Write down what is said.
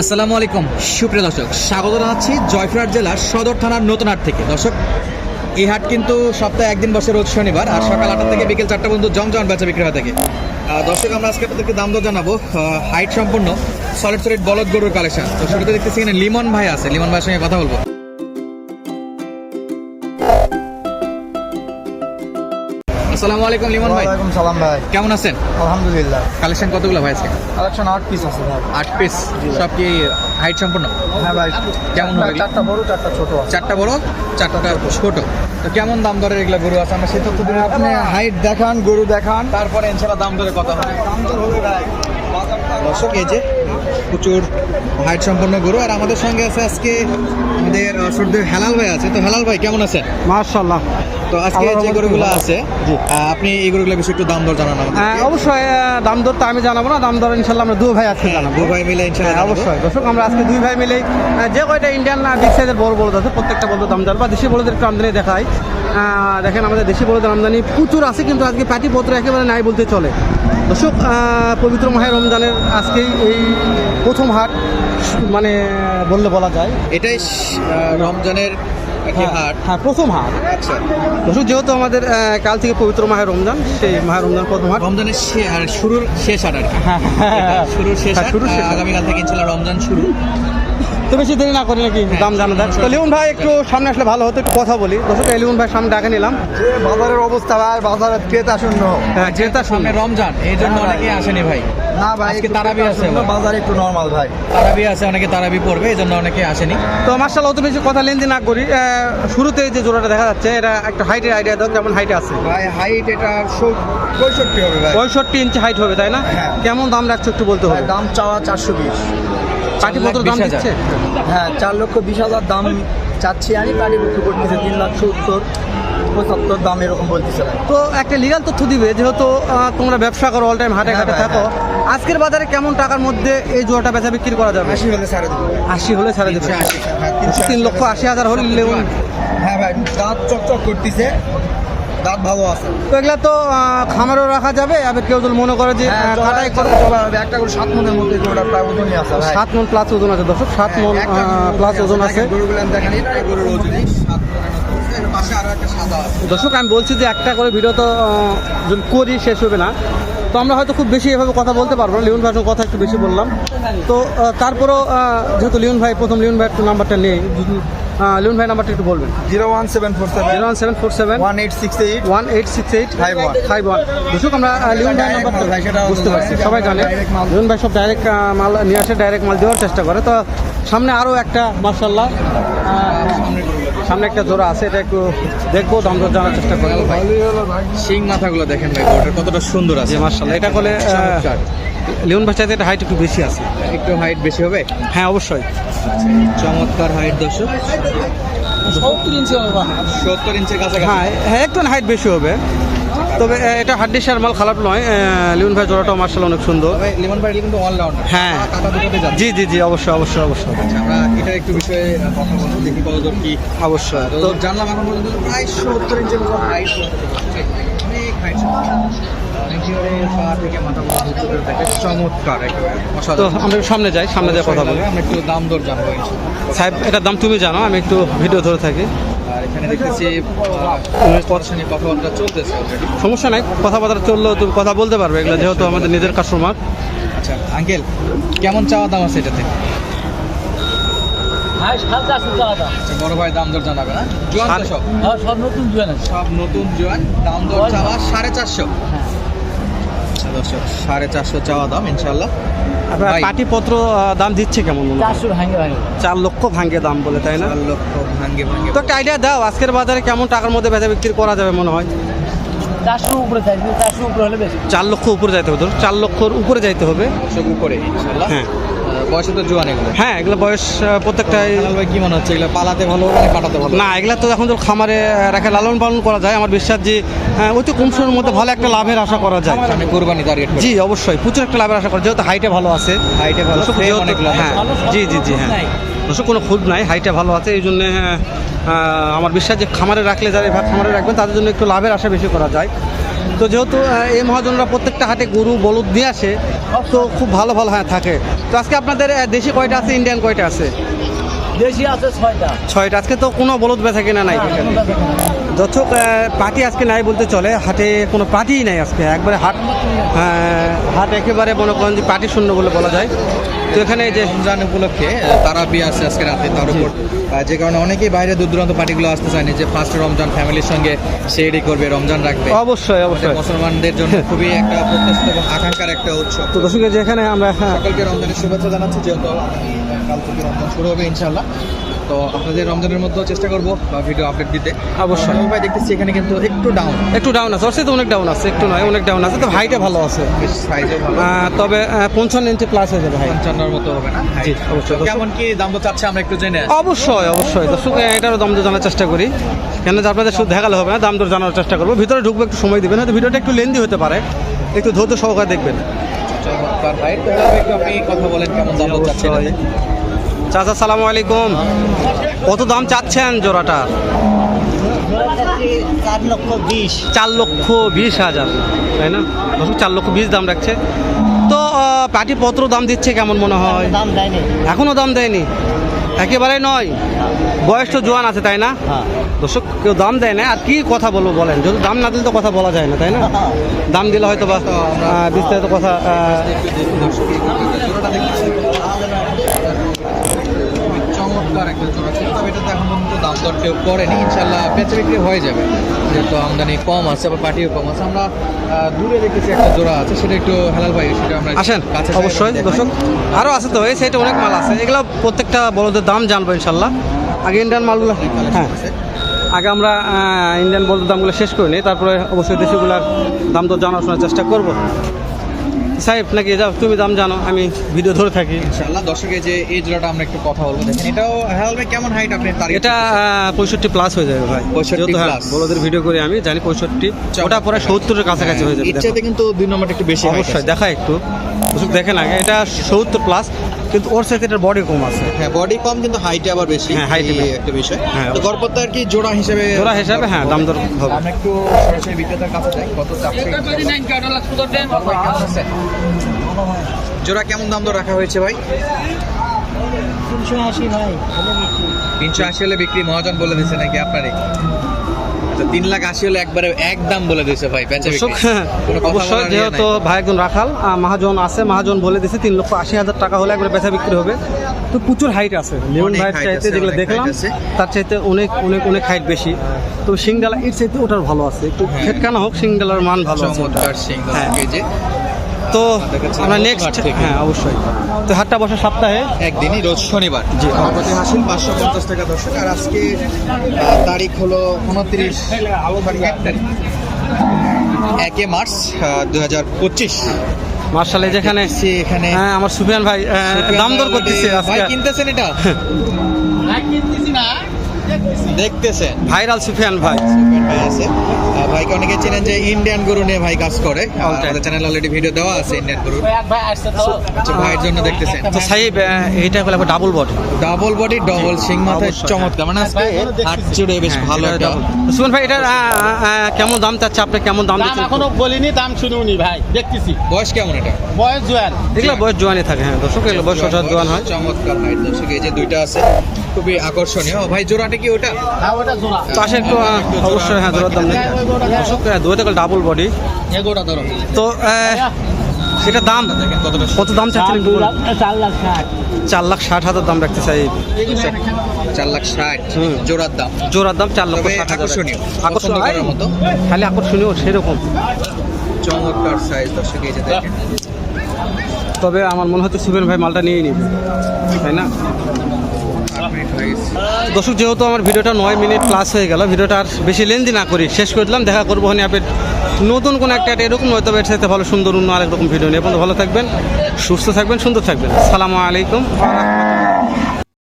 আসসালামু আলাইকুম। সুপ্রিয় দর্শক, স্বাগত জানাচ্ছি জয়পুরহাট জেলার সদর থানার নতুন হাট থেকে। দর্শক, এই হাট কিন্তু সপ্তাহে একদিন বসে রোজ শনিবার আর সকাল আটটা থেকে বিকেল চারটা পর্যন্ত জমজমান বেচা বিক্রি হয়ে থাকে। দর্শক, আমরা আজকে আপনাদেরকে দাম দর জানাব হাইট সম্পূর্ণ সলিড সলিড বলদ গরুর কালেকশন তো শুরুতে দেখতেছি এখানে লিমন ভাই আছে। লিমন ভাইয়ের সঙ্গে কথা বলব। আসসালামু আলাইকুম লিমন ভাই। ওয়ালাইকুম সালাম ভাই। কেমন আছেন? আলহামদুলিল্লাহ। কালেকশন কতগুলো ভাই আজকে? কালেকশন আট পিস আছে ভাই। আট পিস সব কি হাইট সম্পূর্ণ? হ্যাঁ ভাই। কেমন হবে? চারটা বড় চারটা ছোট আছে। চারটা বড় চারটা ছোট। তো কেমন দাম দরের এগুলো গরু আছে? আমরা সেই তথ্য দিন আপনি হাইট দেখান গরু দেখান। তারপরে ইনশাল্লাহ দাম দরে কথা হবে। দাম তো হবে ভাই। দর্শক এই যে প্রচুর হাইট সম্পন্ন গরু। আর আমাদের সঙ্গে আছে আজকে আমাদের সর্দি হেলাল ভাই আছে। তো হেলাল ভাই কেমন আছেন? মাশাআল্লাহ। তো আজকে যে গরুগুলো আছে আপনি এই গরুগুলো বিষয়ে একটু দাম দর জানান হ্যাঁ অবশ্যই দাম দর তো আমি জানাব না দাম দর ইনশাল্লাহ আমরা দু ভাই আজকে জানাব। দু ভাই মিলে হ্যাঁ, ইনশাল্লাহ অবশ্যই। দর্শক আমরা আজকে দুই ভাই মিলে যে কয়টা ইন্ডিয়ান বিগ সাইজের বড় বড় আছে প্রত্যেকটা বলতে দাম জানব বা দেশি বড়দের একটু আমদানি আহ, দেখেন আমাদের দেশি বড়দের আমদানি প্রচুর আছে কিন্তু আজকে পাটি পত্র একেবারে নাই বলতে চলে। দর্শক পবিত্র মাহের রমজানের আজকেই এই প্রথম হাট মানে বললে বলা যায়। এটাই রমজানের একটি হাট। হ্যাঁ প্রথম হাট। আচ্ছা। দর্শক যেহেতু আমাদের কাল থেকে পবিত্র মাহের রমজান সেই মাহের রমজান প্রথম হাট। রমজানের শুরুর শেষ হাট আর কি। হ্যাঁ শুরুর শেষ হ্যাঁ, শুরুর শেষ আহ, আগামীকাল থেকে ইনশাল্লাহ রমজান শুরু। তো বেশি দেরি না করি নাকি দাম জানা যাক তো লিমন ভাই একটু সামনে আসলে ভালো হতো একটু কথা বলি। দর্শক লিমন ভাই সামনে ডাকে নিলাম। যে বাজারের অবস্থা ভাই বাজারের ক্রেতা শূন্য হ্যাঁ সামনে সামনে রমজান এই জন্য হ্যাঁ, অনেকে আসেনি ভাই। না ভাই আজকে তারাবি আছে শূন্য, বাজার একটু নরমাল ভাই। তারাবি আছে অনেকে তারাবি পড়বে এই জন্য অনেকে আসেনি। তো মার্শাল অত বেশি কথা লেনদেন না করি। শুরুতে যে জোড়াটা দেখা যাচ্ছে এটা একটা হাইটের আইডিয়া দাও কেমন হাইট আছে? ভাই হাইট এটা পঁয়ষট্টি হবে ভাই। পঁয়ষট্টি ইঞ্চি হাইট হবে তাই না? হ্যাঁ। কেমন দাম রাখছো একটু বলতে ভাই, হবে দাম চাওয়া চারশো বিশ। পাটি পত্র দাম দিচ্ছে? হ্যাঁ চার লক্ষ বিশ হাজার দাম চাচ্ছি আমি পাটি করতেছে তিন লাখ সত্তর পঁচাত্তর দাম এরকম বলতেছে। তো একটা লিগাল তথ্য দিবে যেহেতু তোমরা ব্যবসা করো অল টাইম হাটে হ্যাঁ ঘাটে থাকো। আজকের বাজারে কেমন টাকার মধ্যে এই জোড়াটা বেচা বিক্রি করা যাবে? আশি হলে ছাড়ে দেবো। আশি হলে ছাড়ে দেবে? হ্যাঁ তিন লক্ষ আশি হাজার হলে হ্যাঁ ভাই দাঁত চকচক করতেছে। দাঁত ভালো আছে। তো এগুলা তো খামারও রাখা যাবে। আবার কেউ যদি মনে করে যে হ্যাঁ কাটাই করে একটা করে সাত মনের মধ্যে ওটা প্রায় ওজনই আছে সাত মন প্লাস ওজন আছে দর্শক সাত মন প্লাস ওজন আছে। গরুগুলো দেখেন এটা গরুর ওজনই সাত দর্শক আমি বলছি যে একটা করে ভিডিও তো যদি করি শেষ হবে না। তো আমরা হয়তো খুব বেশি এভাবে কথা বলতে পারব না। লিওন ভাইয়ের সঙ্গে কথা একটু বেশি বললাম। তো তারপরেও যেহেতু লিওন ভাই প্রথম লিওন ভাইয়ের একটু নাম্বারটা নেই। যদি আহ, ভাই নাম্বারটা একটু বলবেন। Zero one seven four seven. Zero one seven four seven. One eight six eight. One eight six eight five one. Five one. দর্শক আমরা লিউন ভাই নাম্বার নাম্বারটা মাল। ভাই, সেটা বুঝতে পারছি সবাই জানে। লুন ভাই সব ডাইরেক্ট মাল নিয়ে আসে ডাইরেক্ট মাল দেওয়ার চেষ্টা করে। তো সামনে আরও একটা মার্শাল্লাহ সামনে একটা জোড়া আছে এটা একটু দেখব দাম দর জানার চেষ্টা করব। ভাই শিং মাথাগুলো দেখেন ভাই কতটা সুন্দর আছে। মার্শাল্লাহ এটা করলে। লিওন ভাই এটা হাইট একটু বেশি আছে। একটু হাইট বেশি হবে? হ্যাঁ অবশ্যই। চমৎকার হাইট দর্শক। সত্তর ইঞ্চের কাছে হ্যাঁ হ্যাঁ একটু হাইট বেশি হবে। তবে এটা এটা হাড্ডিসার মাল খারাপ নয়। লিমন ভাই জোড়াটাও মার্শাল অনেক সুন্দর। লিমন ভাই কিন্তু অলরাউন্ডার হ্যাঁ। জি জি জি অবশ্যই অবশ্যই অবশ্যই। আচ্ছা, আমরা এটা একটু বিষয়ে কথা বলব দেখি কতদূর কি অবশ্যই। তো জানলাম এখন পর্যন্ত প্রায় সত্তর ইঞ্চের মতো হাইট অনেক হাইট তো আমরা সামনে যাই সামনে দিয়ে কথা বলি। আমরা একটু দাম দর জানব। সাহেব এটার দাম তুমি জানো আমি একটু ভিডিও ধরে থাকি। এখানে দেখতেছি কথাবার্তা চলতেছে অলরেডি সমস্যা নাই কথাবার্তা চললেও তুমি কথা বলতে পারবে এগুলো যেহেতু আমাদের নিজের কাস্টমার আচ্ছা আঙ্কেল কেমন চাওয়া দাম আছে এটাতে? আচ্ছা বড় ভাই দাম দর জানাবে না? জোয়ান তো সব? সব নতুন জুয়েন আছে। সব নতুন জোয়ান দাম দর চাওয়া সাড়ে চারশো। হ্যাঁ দর্শক সাড়ে চারশো চাওয়া দাম ইনশাল্লাহ আপনার। পাটিপত্র দাম দিচ্ছে কেমন চারশো ভাঙে ভাঙে। চার লক্ষ ভাঙ্গে দাম বলে তাই না? চার লক্ষ ভাঙ্গে ভাঙ্গে তো একটা আইডিয়া দাও আজকের বাজারে কেমন টাকার মধ্যে বেচা বিক্রি করা যাবে মনে হয়? চারশো উপরে চারশো উপরে হলে বেশি। চার লক্ষ উপরে যাইতে হবে ধরো চার লক্ষর উপরে যাইতে হবে। উপরে ইনশাল্লাহ হ্যাঁ। বয়সে তো জোয়ান এগুলো। হ্যাঁ এগুলো বয়স প্রত্যেকটাই কি মনে হচ্ছে? এগুলো পালাতে ভালো মানে কাটাতে ভালো? না এগুলা তো এখন তো খামারে রাখে লালন পালন করা যায়। আমার বিশ্বাস যে অতি কম সময়ের মধ্যে ভালো একটা লাভের আশা করা যায়। সামনে কোরবানি টার্গেট জি অবশ্যই প্রচুর একটা লাভের আশা করা যেহেতু হাইটে ভালো আছে। হাইটে ভালো অনেক হ্যাঁ জি জি জি হ্যাঁ। দর্শক কোনো খুব নাই হাইটে ভালো আছে এই জন্য আমার বিশ্বাস যে খামারে রাখলে যারা খামারে রাখবেন তাদের জন্য একটু লাভের আশা বেশি করা যায়। তো যেহেতু এই মহাজনরা প্রত্যেকটা হাটে গরু, বলুদ দিয়ে আসে, তো খুব ভালো ভালো হ্যাঁ থাকে। তো আজকে আপনাদের দেশি কয়টা আছে, ইন্ডিয়ান কয়টা আছে? দেশি আছে ছয়টা। ছয়টা। আজকে তো কোনো বলদ বেচা কিনা নাই। দর্শক পার্টি আজকে নাই বলতে চলে। হাটে কোনো পার্টিই নাই আজকে। একবারে হাট হাট একেবারে মনে করেন যে পার্টি শূন্য বলে বলা যায়। তো এখানে যে রমজান উপলক্ষে তারা বিয়ে আসছে আজকে রাতে তার উপর। যে কারণে অনেকেই বাইরে দূর দূরান্ত পার্টিগুলো আসতে চায়নি যে ফার্স্ট রমজান ফ্যামিলির সঙ্গে সেডি করবে রমজান রাখবে। অবশ্যই অবশ্যই। মুসলমানদের জন্য খুবই একটা প্রত্যাশিত এবং আকাঙ্ক্ষার একটা উৎসব। তো দর্শক এই যে এখানে আমরা হ্যাঁ, সকলকে রমজানের শুভেচ্ছা জানাচ্ছি যেহেতু কাল থেকে রমজান শুরু হবে ইনশাল্লাহ তো আপনাদের রমজানের মধ্যেও চেষ্টা করব বা ভিডিও আপডেট দিতে। অবশ্যই। ভাই দেখতেছি এখানে কিন্তু একটু ডাউন একটু ডাউন আছে অবশ্যই তো অনেক ডাউন আছে একটু নয় অনেক ডাউন আছে তো হাইটে ভালো আছে। বেশ সাইজও ভালো। তবে পঞ্চান্ন ইঞ্চি প্লাস হয়ে যাবে পঞ্চান্নর মতো হবে না? জি, অবশ্যই। কেমন কি দাম তো চাচ্ছে আমরা একটু জেনে। অবশ্যই অবশ্যই। দর্শক এটারও দাম দর জানার চেষ্টা করি। কেন যে আপনাদের শুধু দেখালে হবে না দাম দর জানার চেষ্টা করব। ভিতরে ঢুকবো একটু সময় দিবেন হয়তো ভিডিওটা একটু লেন্দি হতে পারে। একটু ধৈর্য সহকারে দেখবেন। চমৎকার ভাই একটু আপনি কথা বলেন কেমন দাম চাচ্ছেন? চাচা সালাম আলাইকুম। কত দাম চাচ্ছেন জোড়াটা? চার লক্ষ বিশ। চার লক্ষ বিশ হাজার তাই না? দর্শক চার লক্ষ বিশ দাম রাখছে। তো পার্টি পত্র দাম দিচ্ছে কেমন মনে হয়? দাম দেয়নি। এখনও দাম দেয়নি? একেবারে নয়। বয়স তো জোয়ান আছে তাই না? হ্যাঁ। দর্শক কেউ দাম দেয় না। আর কি কথা বলব বলেন? যদি দাম না দিলে তো কথা বলা যায় না তাই না? দাম দিলে হয়তো বা বিস্তারিত কথা চমৎকার একটা জোড়া ছিল তবে এটাতে এখন পর্যন্ত দাম দর কেউ করেনি। ইনশাল্লাহ বেচা বিক্রি হয়ে যাবে। যেহেতু আমদানি কম আছে আবার কম আছে। আমরা দূরে দেখেছি একটা জোড়া আছে সেটা একটু হেলাল ভাই সেটা আমরা আসেন কাছে অবশ্যই দর্শক। আরও আছে তো এই সাইডে অনেক মাল আছে। এগুলো প্রত্যেকটা বড়দের দাম জানব ইনশাল্লাহ আগে ইন্ডিয়ান মালগুলো হ্যাঁ। আগে আমরা ইন্ডিয়ান বলদের দামগুলো শেষ করে নিই তারপরে অবশ্যই দেশিগুলার দাম তো জানার শোনার চেষ্টা করব। সাহেব নাকি যাও তুমি দাম জানো আমি ভিডিও ধরে থাকি। ইনশাআল্লাহ দর্শকে যে এই জোড়াটা আমরা একটু কথা বলব। দেখেন এটাও হেলাল ভাই কেমন হাইট আপনি তার এটা পঁয়ষট্টি প্লাস হয়ে যাবে ভাই। 65 প্লাস বড়দের ভিডিও করে আমি জানি পঁয়ষট্টি। ওটা পরে সত্তরের কাছাকাছি হয়ে যাবে। ইচ্ছাতে কিন্তু দুই নম্বরটা একটু বেশি অবশ্যই দেখা একটু। দেখেন আগে এটা সত্তর প্লাস কিন্তু ওর সাথে এটার বডি কম আছে। হ্যাঁ বডি কম কিন্তু হাইটে আবার বেশি। হ্যাঁ, বেশি। একটা বিষয়। হ্যাঁ, তো গড়পত্তা আর কি জোড়া হিসেবে জোড়া হিসাবে হ্যাঁ দাম দর হবে। আমরা একটু সরাসরি বিক্রেতার কাছে যাই কত আছেন? জোড়া কেমন দাম দর রাখা হয়েছে ভাই? তিনশো আশি ভাই তিনশো আশি হলে বিক্রি মহাজন বলে দিচ্ছে নাকি আপনারই? আচ্ছা তিন লাখ আশি হলে একবারে একদম বলে দিয়েছে ভাই অবশ্যই ইয়ে যেহেতু ভাই একজন রাখাল মহাজন আছে মহাজন বলে দিছে তিন লক্ষ আশি হাজার টাকা হলে একবারে বেচা বিক্রি হবে। তো প্রচুর হাইট আছে লিমন ভাইয়ের চাইতে যেগুলো দেখলাম তার চাইতে অনেক অনেক অনেক হাইট বেশি। তো সিংডালা এর চাইতে ওটার ভালো আছে। একটু হ্যাঁ। ফেটকানা হোক সিংডালার মান ভালো আছে। হ্যাঁ। তো আমাদের আমরা নেক্সট হ্যাঁ অবশ্যই। তো হাটটা বসে সপ্তাহে? একদিনই রোজ শনিবার। জি। গণপতি হাসিল পাঁচশো পঞ্চাশ টাকা দর্শক। আর আজকে তারিখ হলো উনত্রিশ এক তারিখ। একে মার্চ দু হাজার পঁচিশ। মার্শালে যেখানে এখানে হ্যাঁ আমার সুফিয়ান ভাই দাম দর করতেছে কিনতেছেন এটা? দেখতেছেন। ভাইরাল সুফিয়ান ভাই। ভাই আছে। ভাইকে অনেকে চেনেন যে ইন্ডিয়ান গরু নিয়ে ভাই কাজ করে। আহ, আমাদের চ্যানেল অলরেডি ভিডিও দেওয়া আছে ইন্ডিয়ান গরু ভাই আসছে তো। আচ্ছা ভাইয়ের জন্য দেখতেছেন। তো সাহেব এইটা হলো double body double body double Singh মাথায় চমৎকার। মানে আজকে হাত জুড়ে বেশ হ্যাঁ, ভালো একটা সুমন ভাই এটা কেমন দাম চাচ্ছে? আপনি কেমন দাম দিচ্ছেন? এখনও বলিনি দাম শুনুনি ভাই দেখতেছি। বয়স কেমন এটা? বয়স জোয়ান। এগুলো বয়স জোয়ানই থাকে হ্যাঁ দর্শক এগুলো বয়স জোয়ান হয়। চমৎকার ভাই। দর্শক এই যে দুইটা আছে। খুবই আকর্ষণীয়। ও ভাই জোড়াটা কি ওটা? হ্যাঁ ওটা জোড়া। পাশে একটু অবশ্যই হ্যাঁ জোড়ার দাম নেই দর্শক ডাবল বডি তো এটা দাম কত দাম চাচ্ছেন চার লাখ ষাট। চার লাখ ষাট হাজার দাম রাখতে চাই। চার লাখ ষাট হুম। জোড়ার দাম। জোড়ার দাম চার লক্ষ ষাট হাজার আকর্ষণীয় আকর্ষণীয় মতো। খালি আকর্ষণীয় সেরকম। চমৎকার সাইজ দর্শক এই যে দেখেন। তবে আমার মনে হচ্ছে সুবেন ভাই মালটা নিয়ে নিবে তাই না আট মিনিট হয়ে গেছে দর্শক, যেহেতু আমার ভিডিওটা নয় মিনিট প্লাস হয়ে গেল, ভিডিওটা আর বেশি লেন্দি না করি, শেষ করে দিলাম, দেখা করব হনি আপের নতুন কোনো একটা এরকম হয়তো এর সাথে ভালো, সুন্দর, অন্য আরেক রকম ভিডিও নিয়ে। এখন ভালো থাকবেন, সুস্থ থাকবেন, সুন্দর থাকবেন। সালামু আলাইকুম।